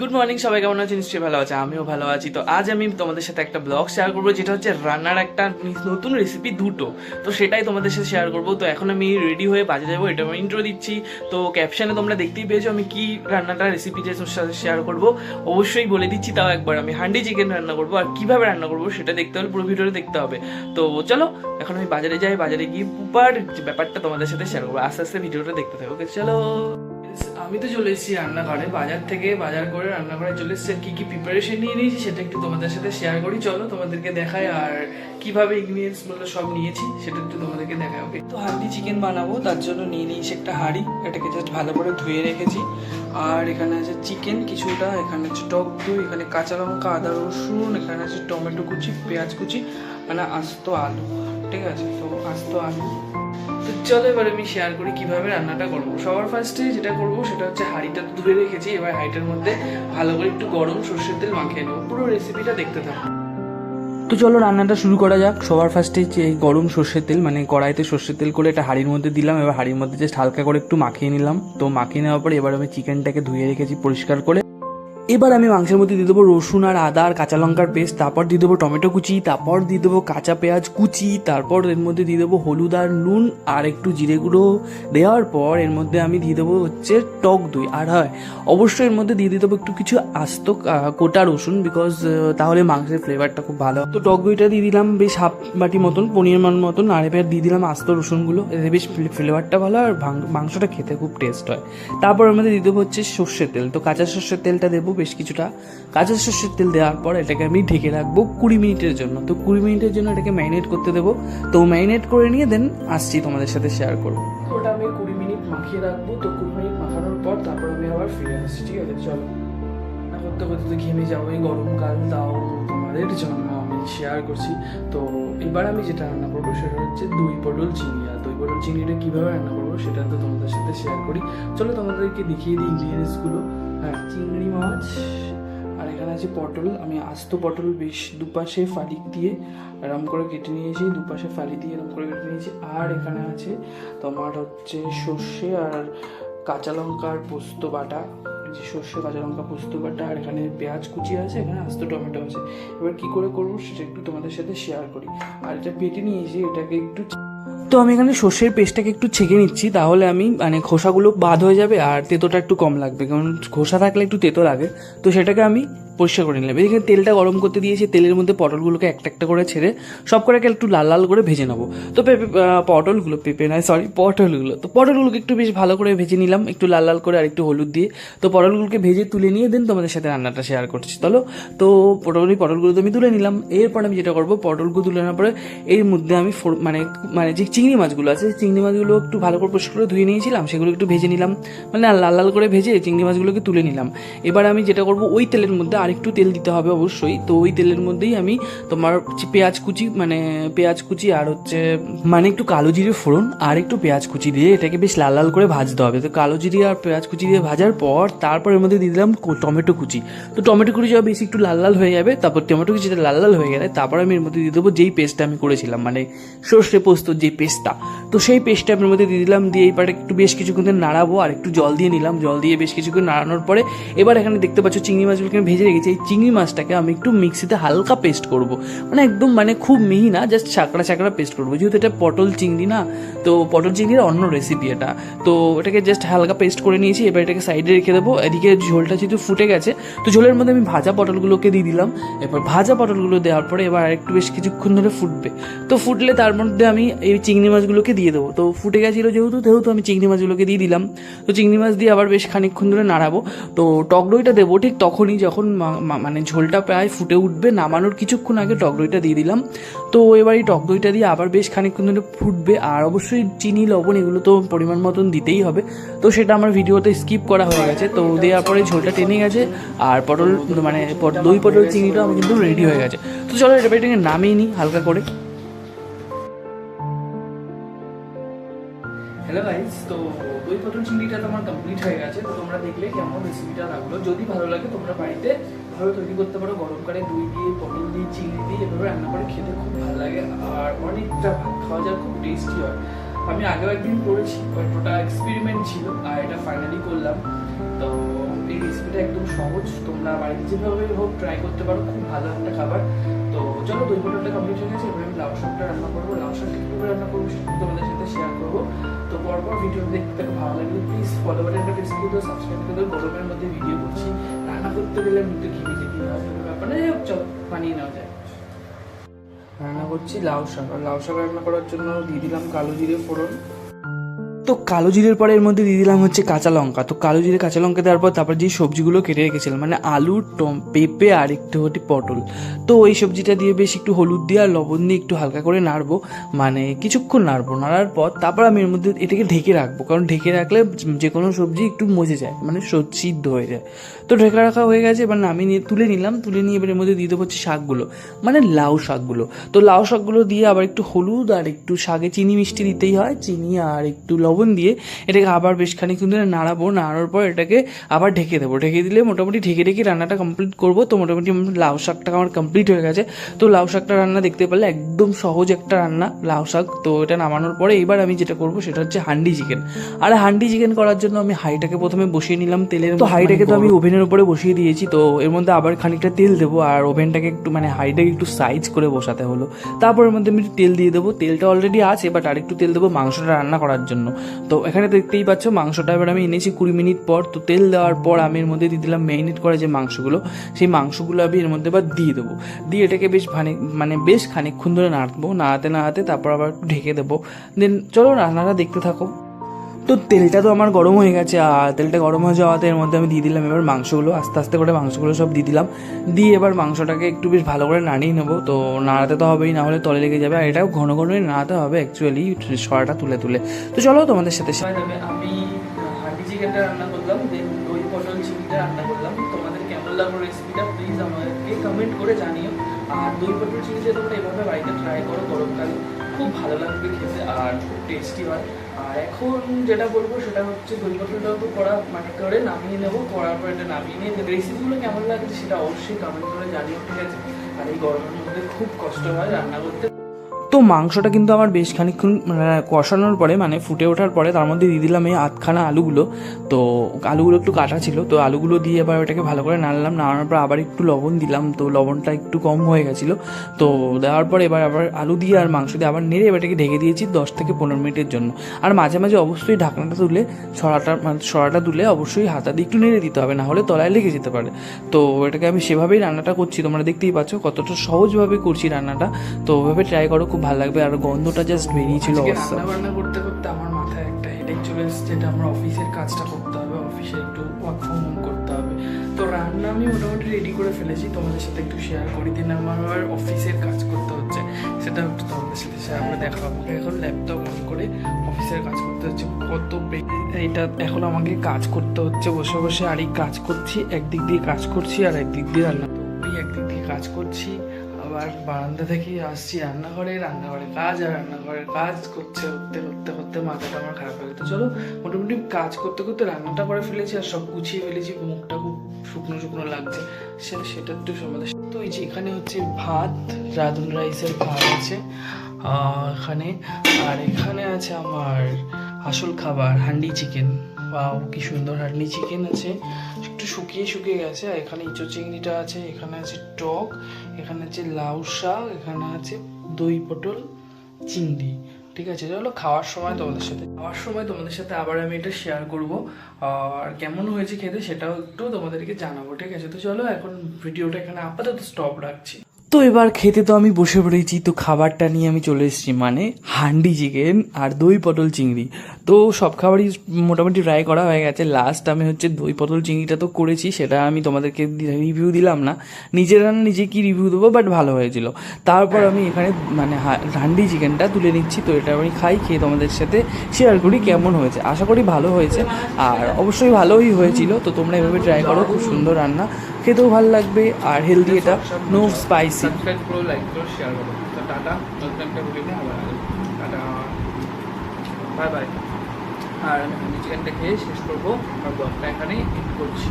Good morning সবাই কেমন আছেন? নিশ্চয়ই ভালো আছে আমিও ভালো আছি। তো আজ আমি তোমাদের সাথে একটা ব্লগ শেয়ার করব, যেটা হচ্ছে রান্নার একটা নতুন রেসিপি দুটো। তো সেটাই তোমাদের সাথে শেয়ার করব। তো এখন আমি রেডি হয়ে বাজে যাব, এটা আমি ইন্ট্রো দিচ্ছি। তো ক্যাপশানে তোমরা দেখতেই পেয়েছ আমি কি রান্নাটা রেসিপি যে তোমার সাথে শেয়ার করব। অবশ্যই বলে দিচ্ছি, তাও একবার আমি হান্ডি চিকেন রান্না করব। আর কীভাবে রান্না করব সেটা দেখতে হলে পুরো ভিডিওটা দেখতে হবে। তো চলো, এখন আমি বাজারে যাই, বাজারে গিয়ে পুপার ব্যাপারটা তোমাদের সাথে শেয়ার করব। আস্তে আস্তে ভিডিওটা দেখতে থাকো ওকে চলো। আমি তো চলে এসেছি রান্নাঘরে। বাজার থেকে বাজার করে রান্নাঘরে চলে এসেছি। আর কি কি প্রিপারেশন নিয়ে নিয়েছি সেটা একটু তোমাদের সাথে শেয়ার করি। চলো তোমাদেরকে দেখাই আর কীভাবে ইনগ্রিডিয়েন্টসগুলো সব নিয়েছি, সেটা একটু তোমাদেরকে দেখাই ওকে তো হান্ডি চিকেন বানাবো, তার জন্য নিয়ে নিয়েছি একটা হাঁড়ি। এটাকে জাস্ট ভালো করে ধুয়ে রেখেছি। আর এখানে আছে চিকেন কিছুটা। এখানে আছে টক দই, এখানে কাঁচা লঙ্কা, আদা রসুন, এখানে আছে টমেটো কুচি, পেঁয়াজ কুচি মানে আস্ত আলু, ঠিক আছে? তো আস্ত আলু। তো চলো এবার আমি শেয়ার করি কীভাবে রান্নাটা করব। সবার ফার্স্টে যেটা করব সেটা হচ্ছে হাঁড়িটা ধুয়ে রেখেছি, এবার হাঁড়িটার মধ্যে ভালো করে একটু গরম সর্ষের তেল মাখিয়ে নেব। পুরো রেসিপিটা দেখতে থাকো। তো চলো রান্নাটা শুরু করা যাক। সবার ফার্স্টে যে গরম সর্ষের তেল মানে কড়াইতে সর্ষের তেল করে একটা হাঁড়ির মধ্যে দিলাম। এবার হাঁড়ির মধ্যে জাস্ট হালকা করে একটু মাখিয়ে নিলাম। তো মাখিয়ে নেওয়ার পর এবার আমি চিকেনটাকে ধুয়ে রেখেছি পরিষ্কার করে। এবার আমি মাংসের মধ্যে দিয়ে দেবো রসুন আর আদা আর কাঁচা লঙ্কার পেস্ট, তারপর দিয়ে দেবো টমেটো কুচি, তারপর দিয়ে দেবো কাঁচা পেঁয়াজ কুচি, তারপর এর মধ্যে দিয়ে দেবো হলুদ আর নুন আর একটু জিরে গুঁড়ো দেওয়ার পর এর মধ্যে আমি দিয়ে দেবো হচ্ছে টক দই। আর হয়, অবশ্যই এর মধ্যে দিয়ে দিতে হবে একটু কিছু আস্ত কোটা রসুন বিকজ তাহলে মাংসের ফ্লেভারটা খুব ভালো। তো টক দইটা দিয়ে দিলাম বেশ হাফ বাটি মতন, পনির মান মতন, আর এবার দিয়ে দিলাম আস্ত রসুনগুলো। এতে বেশ ফ্লেভারটা ভালো আর মাংসটা খেতে খুব টেস্ট হয়। তারপর এর মধ্যে দিয়ে দেবো হচ্ছে সর্ষের তেল। তো কাঁচা সর্ষের তেলটা দেবো বেশ কিছুটা কাঁচা সর্ষের তেল দেওয়ার পর এটাকে আমি ঢেকে রাখব কুড়ি মিনিটের জন্য। তো কুড়ি মিনিটের জন্য এটাকে ম্যারিনেট করতে দেবো। তো ম্যারিনেট করে নিয়ে দেন আসছি তোমাদের সাথে শেয়ার করব। ওটা আমি কুড়ি মিনিট মাখিয়ে রাখব। তো কুড়ি মিনিট মাখানোর পর তারপর আমি আবার ফিরে আসছি। ঠিক আছে, চলো। করতে করতে তো ঘেমে যাব এই গরমকাল। তাও তোমাদের জন্য আমি শেয়ার করছি। তো এবার আমি যেটা রান্না করব সেটা হচ্ছে দই পটল চিনি। আর দই পটল চিংড়িটা কীভাবে রান্না করব সেটা তো তোমাদের সাথে শেয়ার করি। চলো তোমাদেরকে দেখিয়ে দিই ইনগ্রিডিয়েন্টসগুলো হ্যাঁ চিংড়ি মাছ আর এখানে আছে পটল। আমি আস্ত পটল বেশ দুপাশে ফালি দিয়ে এরম করে কেটে নিয়েছি, দুপাশে ফালি দিয়ে এরম করে কেটে নিয়েছি। আর এখানে আছে তোমার হচ্ছে সর্ষে আর কাঁচা লঙ্কা আর পোস্ত বাটা। যে সর্ষে, কাঁচা লঙ্কা, পোস্ত বাটা আর এখানে পেঁয়াজ কুচি আছে, এখানে আস্ত টমেটো আছে। এবার কি করে করব সেটা একটু তোমাদের সাথে শেয়ার করি। আর এটা পেটে নিয়েছি, এটাকে একটু তো আমি এখানে সর্ষের পেস্টটাকে একটু ছেঁকে নিচ্ছি, তাহলে আমি মানে খোসাগুলো বাদ হয়ে যাবে আর তেতোটা একটু কম লাগবে। কারণ খোসা থাকলে একটু তেতো লাগে। তো সেটাকে আমি পরিষ্কার করে নিলাম। এদিকে তেলটা গরম করতে দিয়েছি তেলের মধ্যে পটলগুলোকে একটা একটা করে ছেড়ে সব কটাকে একটু লাল লাল করে ভেজে নেব। তো পেঁপে পটলগুলো, পেঁপে নয় সরি পটলগুলো। তো পটলগুলোকে একটু বেশ ভালো করে ভেজে নিলাম, একটু লাল লাল করে আর একটু হলুদ দিয়ে। তো পটলগুলোকে ভেজে তুলে নিয়ে দেন তোমাদের সাথে রান্নাটা শেয়ার করছি। চলো, তো পটল পটলগুলো তো আমি তুলে নিলাম। এরপর আমি যেটা করব, পটলগুলো তুলে নেওয়ার পরে এর মধ্যে আমি মানে মানে যে চিংড়ি মাছগুলো আছে চিংড়ি মাছগুলো একটু ভালো করে পরিষ্কার করে ধুয়ে নিয়েছিলাম, সেগুলো একটু ভেজে নিলাম। মানে লাল লাল করে ভেজে চিংড়ি মাছগুলোকে তুলে নিলাম। এবার আমি যেটা করব, ওই তেলের মধ্যে আরেকটু তেল দিতে হবে অবশ্যই। তো ওই তেলের মধ্যেই আমি তোমার পেঁয়াজ কুচি মানে পেঁয়াজ কুচি আর হচ্ছে মানে একটু কালো জিরে ফোড়ন আর একটু পেঁয়াজ কুচি দিয়ে এটাকে বেশ লাল লাল করে ভাজতে হবে। তো কালো জিরে আর পেঁয়াজ কুচি দিয়ে ভাজার পর তারপর এর মধ্যে দিয়ে দিলাম টমেটো কুচি। তো টমেটো কুচি যখন বেশি একটু লাল লাল হয়ে যাবে, তারপর টমেটো কুচিটা লাল লাল হয়ে গেলে তারপর আমি এর মধ্যে দিয়ে দেবো যেই পেস্টটা আমি করেছিলাম মানে সর্ষে পোস্ত যে পেস্টটা তো সেই পেস্টটা আমি এর মধ্যে দিয়ে দিলাম, দিয়ে এবার একটু বেশ কিছুক্ষণ নাড়াবো আর একটু জল দিয়ে নিলাম। জল দিয়ে বেশ কিছুক্ষণ নাড়ানোর পরে এবার এখানে দেখতে পাচ্ছ চিংড়ি মাছগুলোকে ভেজে রেখেছি। এই চিংড়ি মাছটাকে আমি একটু মিক্সিতে হালকা পেস্ট করব। মানে একদম মানে খুব মিহি না জাস্ট চাকড়া চাকড়া পেস্ট করব। যেহেতু এটা পটল চিংড়ি না, তো পটল চিংড়ির অন্য রেসিপি এটা। তো এটাকে জাস্ট হালকা পেস্ট করে নিয়েছি, এবার এটাকে সাইডে রেখে দেবো। এদিকে ঝোলটা যেহেতু ফুটে গেছে, তো ঝোলের মধ্যে আমি ভাজা পটলগুলোকে দিয়ে দিলাম। এবার ভাজা পটলগুলো দেওয়ার পরে এবার আরেকটু বেশ কিছুক্ষণ ধরে ফুটবে। তো ফুটলে তার মধ্যে আমি এই চিংড়ি মাছগুলোকে দিয়ে দেবো। তো ফুটে গেছিল যেহেতু যেহেতু আমি চিংড়ি মাছগুলোকে দিয়ে দিলাম। তো চিংড়ি মাছ দিয়ে আবার বেশ খানিকক্ষণ ধরে নাড়াবো। তো টক দইটা দেবো ঠিক তখনই যখন মানে ঝোলটা প্রায় ফুটে উঠবে, নামানোর কিছুক্ষণ আগে টক দইটা দিয়ে দিলাম। তো এবার এই টক দইটা দিয়ে আবার বেশ খানিকক্ষণ ধরে ফুটবে, আর অবশ্যই চিনি, লবণ এগুলো তো পরিমাণ মতন দিতেই হবে। তো সেটা আমার ভিডিওতে স্কিপ করা হয়ে গেছে। তো দেওয়ার পরে ঝোলটা টেনে গেছে, আর পটল মানে দই, পটল চিংড়িটা আমার কিন্তু রেডি হয়ে গেছে। তো চলো এটা এটাকে নামিয়ে নিই হালকা করে। হ্যালো গাইস তো পটল চিংড়িটা তো আমার কমপ্লিট হয়ে গেছে, তো তোমরা দেখলে কেমন রেসিপিটা লাগল। যদি ভালো লাগে, তোমরা বাড়িতে ভালো তৈরি করতে পারো। গরমকালে দই দিয়ে পটল দিয়ে চিংড়ি দিয়ে এভাবে রান্না করে খেতে খুব ভালো লাগে আর অনেকটা খাওয়া যায়, খুব টেস্টি হয়। আমি আগেও একদিন করেছি ওটা এক্সপেরিমেন্ট ছিল আর এটা ফাইনালি করলাম। তো এই রেসিপিটা একদম সহজ। তোমরা বাড়িতে যেভাবে হোক ট্রাই করতে পারো, খুব ভালো একটা খাবার। তো চলো দই কমপ্লিট হয়ে গেছে, এবার আমি লাউ শাকটা রান্না করব। লাউ শাকটা কীভাবে রান্না করব, সেটা তোমাদের সাথে শেয়ার করব। তো পরপর ভিডিও দেখতে ভালো লাগলে প্লিজ ফলো করে দাও সাবস্ক্রাইব করে গরমের মধ্যে ভিডিও করছি। রান্না করতে গেলে আমি ব্যাপার বানিয়ে নেওয়া যায় রান্না করছি লাউ শাক, আর লাউ শাক রান্না করার জন্য দিয়ে দিলাম কালো জিরে ফোড়ন। তো কালো জিরের পরে এর মধ্যে দিয়ে দিলাম হচ্ছে কাঁচা লঙ্কা। তো কালো জিরে, কাঁচা লঙ্কা দেওয়ার পর তারপর যে সবজিগুলো কেটে রেখেছিলাম মানে আলু, টম, পেঁপে আর একটু হচ্ছে পটল। তো ওই সবজিটা দিয়ে বেশ একটু হলুদ দিয়ে আর লবণ দিয়ে একটু হালকা করে নাড়বো মানে কিছুক্ষণ নাড়বো। নাড়ার পর তারপর আমি এর মধ্যে এটাকে ঢেকে রাখব, কারণ ঢেকে রাখলে যে কোনো সবজি একটু মজে যায় মানে সিদ্ধ হয়ে যায়। তো ঢেকে রাখা হয়ে গেছে, এবার আমি নিয়ে তুলে নিলাম, তুলে নিয়ে এবার এর মধ্যে দিয়ে দেবো হচ্ছে শাকগুলো মানে লাউ শাকগুলো। তো লাউ শাকগুলো দিয়ে আবার একটু হলুদ আর একটু শাকে চিনি মিষ্টি দিতেই হয়, চিনি আর একটু লবণ দিয়ে এটাকে আবার বেশ খানিকক্ষণ ধরে নাড়াবো। নাড়ানোর পর এটাকে আবার ঢেকে দেবো। ঢেকে দিলে মোটামুটি ঢেকে ঢেকে রান্নাটা কমপ্লিট করব। তো মোটামুটি লাউ শাকটা আমার কমপ্লিট হয়ে গেছে। তো লাউ শাকটা রান্না দেখতে পারলে একদম সহজ একটা রান্না লাউ শাক। তো এটা নামানোর পরে এবার আমি যেটা করব সেটা হচ্ছে হান্ডি চিকেন। আর হান্ডি চিকেন করার জন্য আমি হাইটাকে প্রথমে বসিয়ে নিলাম তেলের তো হাইটাকে তো আমি ওভেনের উপরে বসিয়ে দিয়েছি। তো এর মধ্যে আবার খানিকটা তেল দেবো। আর ওভেনটাকে একটু মানে হাইটাকে একটু সাইজ করে বসাতে হলো। তারপর এর মধ্যে আমি একটু তেল দিয়ে দেবো। তেলটা অলরেডি আছে বাট আর একটু তেল দেবো মাংসটা রান্না করার জন্য। তো এখানে দেখতেই পাচ্ছ মাংসটা এবার আমি এনেছি কুড়ি মিনিট পর। তো তেল দেওয়ার পর আমি এর মধ্যে দিয়ে দিলাম ম্যারিনেট করা যে মাংসগুলো, সেই মাংসগুলো আমি এর মধ্যে আবার দিয়ে দেবো। দিয়ে এটাকে বেশ ভানে মানে বেশ খানিকক্ষণ ধরে নাড়বো। নাড়াতে নাড়াতে তারপর আবার ঢেকে দেবো। দেন চলো রান্নাটা দেখতে থাকো। তো তেলটা তো আমার গরম হয়ে গেছে, আর তেলটা গরম হয়ে যাওয়াতে এর মধ্যে আমি দিয়ে দিলাম এবার মাংসগুলো, আস্তে আস্তে করে মাংসগুলো সব দিয়ে দিলাম। দিয়ে এবার মাংসটাকে একটু বেশ ভালো করে নাড়িয়ে নেব, তো নাড়াতে তো হবেই, না হলে তলে লেগে যাবে, আর এটাও ঘন ঘনই নাড়াতে হবে অ্যাকচুয়ালি সরাটা তুলে তুলে। তো চলো তোমাদের সাথে আমি হান্ডি চিকেনটা রান্না করলাম দেন দই, পটল চিকেনটা রান্না করলাম। তোমাদের কেমন লাগল রেসিপিটা প্লিজ আমাদেরকে কমেন্ট করে জানিও। আর দই, পটল চিকেন তোমরা এভাবে বাড়িতে ট্রাই করো, গরমকালে, খুব ভালো লাগবে খেতে, আর খুব টেস্টি হয়। আর এখন যেটা বলব সেটা হচ্ছে দই পটলটাও তো করা মানে করে নামিয়ে নেব, করার পর এটা নামিয়ে নিয়ে রেসিপিগুলো কেমন লাগছে সেটা অবশ্যই কমেন্ট করে জানিও, ঠিক আছে? আর এই গরমের মধ্যে খুব কষ্ট হয় রান্না করতে। তো মাংসটা কিন্তু আমার বেশ খানিকক্ষণ মানে কষানোর পরে মানে ফুটে ওঠার পরে তার মধ্যে দিয়ে দিলাম এই আধখানা আলুগুলো। তো আলুগুলো একটু কাটা ছিল, তো আলুগুলো দিয়ে এবার ওটাকে ভালো করে নাড়লাম, নাড়ানোর পর আবার একটু লবণ দিলাম, তো লবণটা একটু কম হয়ে গেছিল। তো দেওয়ার পর এবার আবার আলু দিয়ে আর মাংস দিয়ে আবার নেড়ে এবারটাকে ঢেকে দিয়েছি দশ থেকে পনেরো মিনিটের জন্য। আর মাঝে মাঝে অবশ্যই ঢাকনাটা তুলে, ছড়াটা মানে ছড়াটা তুলে অবশ্যই হাতা দিয়ে একটু নেড়ে দিতে হবে না হলে তলায় লেগে যেতে পারে। তো এটাকে আমি সেভাবেই রান্নাটা করছি, তোমরা দেখতেই পাচ্ছ কতটা সহজভাবে করছি রান্নাটা। তো ওভাবে ট্রাই করো, খুব ভালো লাগবে আর গন্ধটা জাস্ট বেরিয়েছিল অবস্থা রান্না করতে করতে আমার মাথায় একটা হেডেক চলে এসেছে যেটা আমার অফিসের কাজটা করতে হবে অফিসে একটু ওয়ার্ক ফ্রম হোম করতে হবে। তো রান্না আমি মোটামুটি রেডি করে ফেলেছি তোমাদের সাথে একটু শেয়ার করি। দিন আমার আবার অফিসের কাজ করতে হচ্ছে সেটা একটু তোমাদের সাথে শেয়ার করে দেখাবো। এখন ল্যাপটপ অন করে অফিসের কাজ করতে হচ্ছে কত এইটা এখন আমাকে কাজ করতে হচ্ছে বসে বসে আর এই কাজ করছি একদিক দিয়ে কাজ করছি আর একদিক দিয়ে রান্না। একদিক দিয়ে কাজ করছি আবার বারান্দা থেকে আসছি রান্নাঘরে রান্নাঘরে কাজ আর রান্নাঘরের কাজ করছে করতে করতে করতে মাথাটা আমার খারাপ হয়ে গেছে চলো, মোটামুটি কাজ করতে করতে রান্নাটা করে ফেলেছি আর সব গুছিয়ে ফেলেছি, মুখটা খুব শুকনো শুকনো লাগছে। সেটা সেটা একটু সমাধান। তো এই যে এখানে হচ্ছে ভাত, রাধুন রাইসের ভাত আছে এখানে। আর এখানে আছে আমার আসল খাবার, হান্ডি চিকেন। বাও কি সুন্দর হান্ডি চিকেন আছে। একটু শুকিয়ে শুকিয়ে গেছে। আর এখানে ইঁচো চিংড়িটা আছে, এখানে আছে টক। এখানে আছে লাউ শাক, এখানে আছে দই পটল, চিংড়ি, ঠিক আছে? চলো খাওয়ার সময় তোমাদের সাথে। খাওয়ার সময় তোমাদের সাথে আবার আমি এটা শেয়ার করব। আর কেমন হয়েছে খেতে সেটাও একটু তোমাদেরকে জানাব, ঠিক আছে? তো চলো এখন ভিডিওটা এখানে আপাতত স্টপ রাখছি। তো এবার খেতে তো আমি বসে পড়েছি, তো খাবারটা নিয়ে আমি চলে এসেছি মানে হান্ডি চিকেন আর দই পটল চিংড়ি। তো সব খাবারই মোটামুটি ট্রাই করা হয়ে গেছে। লাস্ট আমি হচ্ছে দই পটল চিংড়িটা তো করেছি, সেটা আমি তোমাদেরকে রিভিউ দিলাম না। নিজের রান্না নিজে কি রিভিউ দেবো বাট ভালো হয়েছিল। তারপর আমি এখানে মানে হান্ডি চিকেনটা তুলে নিচ্ছি, তো এটা আমি খাই, খেয়ে তোমাদের সাথে শেয়ার করি কেমন হয়েছে। আশা করি ভালো হয়েছে। আর অবশ্যই ভালোই হয়েছিল, তো তোমরা এভাবে ট্রাই করো, খুব সুন্দর রান্না। খেতেও ভালো লাগবে, আর হেলদি এটা। নো স্পাইসি সাবস্ক্রাইব করো লাইক করো শেয়ার করো তো টাটা নতুন একটা ভিডিওতে আবার। টাটা বাই বাই আর আমি চিকেনটা খেয়ে শেষ করব। আমার ব্লগটা এখানেই এড করছি।